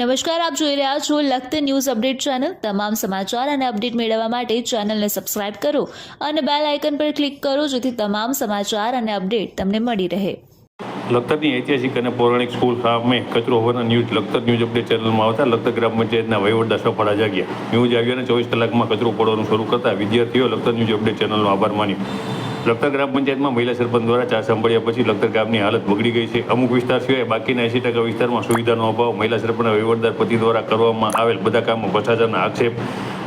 નમસ્કાર, આપ જોઈ રહ્યા છો લખત ન્યૂઝ અપડેટ ચેનલ. તમામ સમાચાર અને અપડેટ મેળવવા માટે ચેનલને સબસ્ક્રાઇબ કરો અને બેલ આઇકન પર ક્લિક કરો જેથી તમામ સમાચાર અને અપડેટ તમને મળી રહે. લખતરની ઐતિહાસિક અને પૌરાણિક સ્કૂલ સામે કચરો હોવાના ન્યૂઝ લખતર ન્યૂઝ અપડેટ ચેનલમાં આવતા લખતર ગ્રામ પંચાયતના વહીવટદાર સફાળા જાગ્યા. ન્યૂઝ આવ્યા અને ચોવીસ કલાકમાં કચરો પડવાનું શરૂ કરતા વિદ્યાર્થીઓ લખતર ન્યૂઝ અપડેટ ચેનલનો આભાર માન્યો. લખતર ગ્રામ પંચાયતમાં મહિલા સરપંચ દ્વારા ચા સાંભળ્યા પછી લખતર ગામની હાલત બગડી ગઈ છે. અમુક વિસ્તાર સિવાય બાકીના એંસી ટકા વિસ્તારમાં સુવિધાનો અભાવ મહિલા સરપંચના વહીવટદાર પતિ દ્વારા કરવામાં આવેલ. બધા કામો ભ્રષ્ટાચારના આક્ષેપ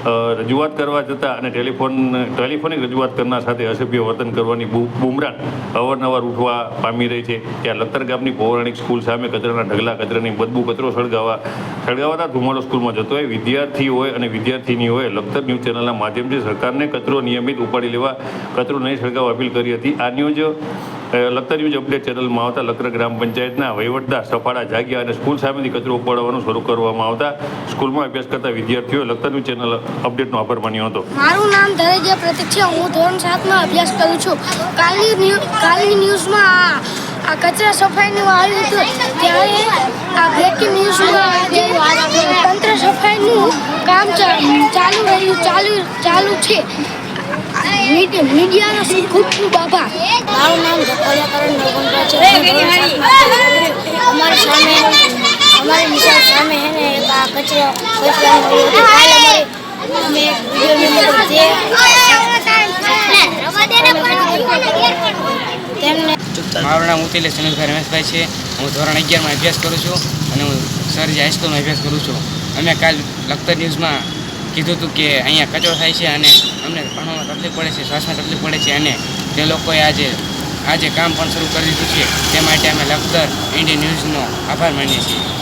રજૂઆત કરવા જતાં અને ટેલિફોન, ટેલિફોનિક રજૂઆત કરનાર સાથે અસભ્ય વર્તન કરવાની બુમરાણ અવારનવાર ઉઠવા પામી રહી છે. ત્યાં લખતર ગામની પૌરાણિક સ્કૂલ સામે કચરાના ઢગલા, કચરાની બદબુ, કચરો સળગાવા, સળગાવાતા ધુમાડો સ્કૂલમાં જતો હોય. વિદ્યાર્થીઓએ અને વિદ્યાર્થીનીઓએ લખતર ન્યૂઝ ચેનલના માધ્યમથી સરકારને કચરો નિયમિત ઉપાડી લેવા, કચરો નહીં સળગાવવા અપીલ કરી હતી. આ news uh, Lakhtar news update ચેનલમાં આવતા લખતર ગ્રામ પંચાયતના વહીવટદાર સફાળા જાગ્યા અને સ્કૂલ સામેથી કચરો ઉપાડવાનું શરૂ કરવામાં આવતા સ્કૂલમાં અભ્યાસ કરતા વિદ્યાર્થીઓએ લખતર ન્યૂઝ ચેનલ અપડેટનો આભાર માન્યો હતો. મારું નામ ધનંજય પ્રતિક છે. હું ધોરણ સાતમાં અભ્યાસ કરું છું. કાલની કાલની ન્યૂઝમાં આ કચરા સફાઈનું આવ્યું હતું ત્યારે આ બ્રેકિંગ ન્યૂઝમાં તંત્ર સફાઈનું કામ ચાલુ રહ્યું ચાલુ ચાલુ છે. મીડ- મીડિયાનો ખૂબ ખૂબ આભાર મારું નામ નવગુંડા છે છું. અમારી સામે અમારી નિશાળ સામે હે ને એક આ કચરો કચરાનું આવ્યું હતું. કાલે અમારી અમે એક વીડિયો તેમને મારું નામ ઉતિલે સુનિલભાઈ રમેશભાઈ છે હું ધોરણ અગિયારમાં અભ્યાસ કરું છું અને હું સરજી હાઈસ્કૂલમાં અભ્યાસ કરું છું અમે કાલ લખતર ન્યૂઝમાં કીધું હતું કે અહીંયા કચરો થાય છે અને અમને ભણવામાં તકલીફ પડે છે, શ્વાસમાં તકલીફ પડે છે અને તે લોકોએ આજે આજે કામ પણ શરૂ કરી દીધું છે, તે માટે અમે લખતર, ઇન્ડિયન ન્યૂઝનો આભાર માનીએ છીએ.